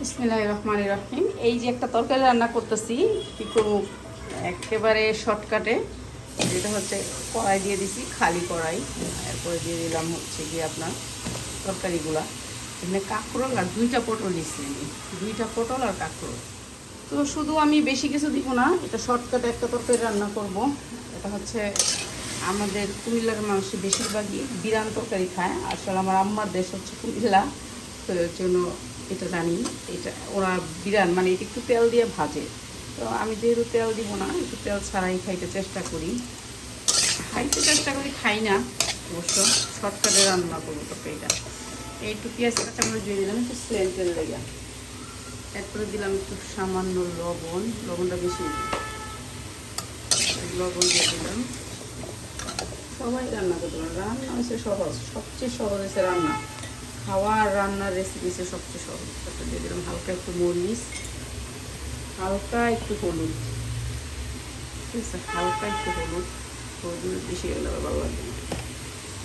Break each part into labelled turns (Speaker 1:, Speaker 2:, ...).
Speaker 1: বিসমিল্লাহ রহমান রহিম এই যে একটা তরকারি রান্না করতেছি, কি করব? একেবারে শর্টকাটে। যেটা হচ্ছে কড়াই দিয়ে দিছি, খালি কড়াই। এরপরে দিয়ে দিলাম হচ্ছে কি আপনার তরকারিগুলা। এখানে কাঁকরোল আর দুইটা পটল দিচ্ছি আমি। দুইটা পটল আর কাঁকরোল। তো শুধু আমি বেশি কিছু দিব না, এটা শর্টকাটে একটা তরকারি রান্না করব। এটা হচ্ছে আমাদের কুমিল্লার মানুষ বেশিরভাগই বিরান তরকারি খায়। আসলে আমার আম্মার দেশ হচ্ছে কুমিল্লা। জন্য এটা জানি, এটা ওরা বিরান মানে এটা একটু তেল দিয়ে ভাজে। তো আমি যেহেতু তেল দিব না, একটু তেল ছাড়াই খাইতে চেষ্টা করি। খাইতে চেষ্টা করি, খাই না, অবশ্য শর্টকাটে রান্না করব তরকারিটা একটু পেঁয়াজ কাটা আমরা দিয়ে দিলাম, একটু তেল লেগে এরপরে দিলাম একটু সামান্য লবণ, লবণটা বেশি। লবণ দিয়ে দিলাম। সবাই রান্না করতে পারে, রান্না হচ্ছে সহজ, সবচেয়ে সহজ হচ্ছে রান্না। খাওয়া আর রান্নার রেসিপি হচ্ছে সবচেয়ে সহজ। তারপরে দিয়ে দিলাম হালকা একটু মরিচ, হালকা একটু হলুদ। ঠিক আছে, হালকা একটু হলুদ। হলুদ বেশি গেলে আবার ভালো লাগবে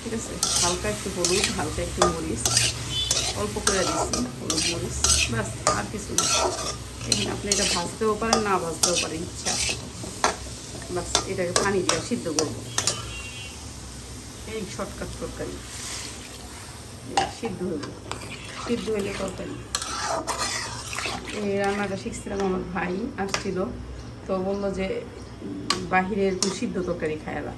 Speaker 1: ঠিক আছে, হালকা একটু হলুদ, হালকা একটু মরিচ। অল্প করে দিচ্ছি, হলুদ, মরিচ। ব্যাস, আর কিছু না। এখানে আপনি এটা ভাজতেও পারেন, না ভাজতেও পারেন, ইচ্ছা বাস এটাকে পানি দিয়ে সিদ্ধ করব। এই শর্টকাট তরকারি। সিদ্ধ হইব সিদ্ধ হইলে তরকারি। এই রান্নাটা শিখছিলাম আমার ভাই আসছিল। তো বলল যে, বাহিরে এরকম সিদ্ধ তরকারি খায়ালা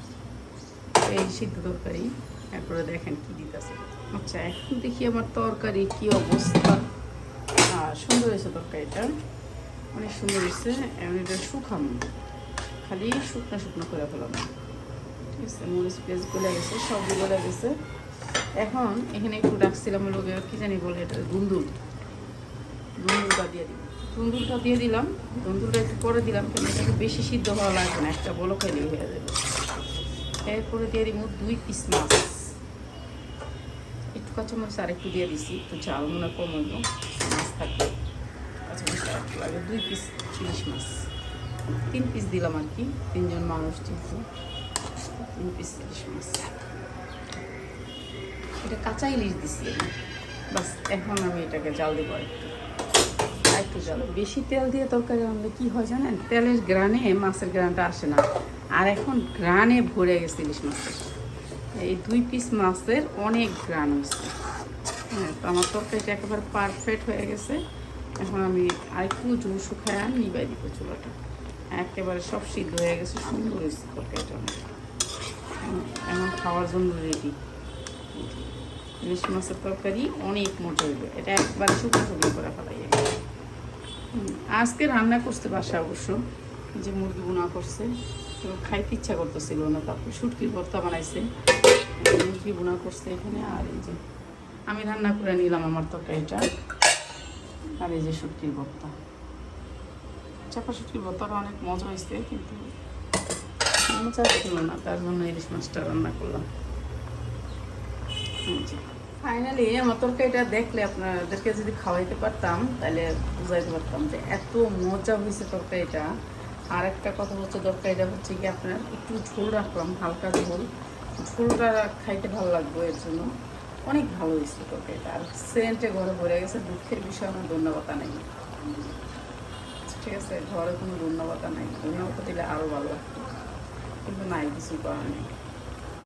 Speaker 1: এই সিদ্ধ তরকারি। তারপরে দেখেন কি দিতেছে। আচ্ছা এখন দেখি আমার তরকারি কি অবস্থা। সুন্দর হয়েছে তরকারিটা। অনেক সুন্দর হয়েছে। এখন এটা শুকানো। খালি শুকনো শুকনো করে ফেলাম ঠিক আছে, মরিচ পেঁয়াজ গলে গেছে সবজি গলে গেছে। এখন এখানে একটু ডাকছিলাম গিয়ে কি জানি বলে এটা দুন্দুলটা দিয়ে দিলাম। দুন্দুলটা দিয়ে দিলাম, দুন্দুলটা একটু পরে দিলাম এটা একটু বেশি সিদ্ধ হওয়া লাগবে না, একটা বলো খাইলেই হয়ে যাবে। এরপরে দিয়ে দিব দুই পিস মাছ। একটু কাঁচামরিচ আর একটু দিয়ে দিছি, একটু ঝাল, মনে কম হইব। মাছ থাকবে। কাঁচামরিচ আর একটু লাগে দুই পিস ইলিশ মাছ। তিন পিস দিলাম আর কি, তিনজন মানুষ তিন পিস ইলিশ মাছ। এটা কাঁচা ইলিশ দিছি। বাস, এখন আমি এটাকে জাল দেবো একটু একটু জাল বেশি তেল দিয়ে তরকারি রান্নালে কি হয় জানেন? তেলের গ্রানে মাছের গ্রানটা আসে না। আর এখন গ্রানে ভরে গেছে ইলিশ মাছের এই দুই পিস মাছের অনেক গ্রান হয়েছে। হ্যাঁ তো আমার তরকারিটা একেবারে পারফেক্ট হয়ে গেছে। এখন আমি আরেকটু জল শুকায় নিবাই দিব চুলাটা। একেবারে সব সিদ্ধ হয়ে গেছে, সুন্দর হয়েছে তরকারিটা। অনেক এখন খাওয়ার জন্য রেডি ইলিশ মাছের তরকারি, অনেক মজা হইবে এটা একবার শুকনো শুকনো করে ফেলাই আজকে রান্না করতে বাসা অবশ্য যে মুরগি বোনা করছে। তো খাইতে ইচ্ছা করতেছিল না, তারপর শুটকির ভর্তা বানাইছে। মুরগি বোনা করছে এখানে, আর এই যে আমি রান্না করে নিলাম আমার তরকারিটা। আর এই যে শুটকির ভর্তা। চাপা শুটকির ভর্তাটা অনেক মজা হয়েছে কিন্তু মজা ছিল না, তার জন্য ইলিশ মাছটা রান্না করলাম। ফাইনালি আমার তরকারিটা দেখলে আপনাদেরকে যদি খাওয়াইতে পারতাম, তাহলে বুঝাইতে পারতাম যে এত মজা হয়েছে তরকারিটা। আর একটা কথা হচ্ছে, তরকারিটা হচ্ছে কি আপনার একটু ঝোল রাখলাম, হালকা ঝোল। ঝোলটা খাইতে ভালো লাগবে এর জন্য। অনেক ভালো হয়েছে তরকারিটা। আর সেন্টে ঘরে ভরে গেছে, দুঃখের বিষয়, আমার ধন্যবাদ নেই। ঠিক আছে, ঘরে কোনো ধন্যবাদ নাই। ধন্যবাদ দিলে আরও ভালো লাগতো। কিন্তু নাই কিছু করার নেই।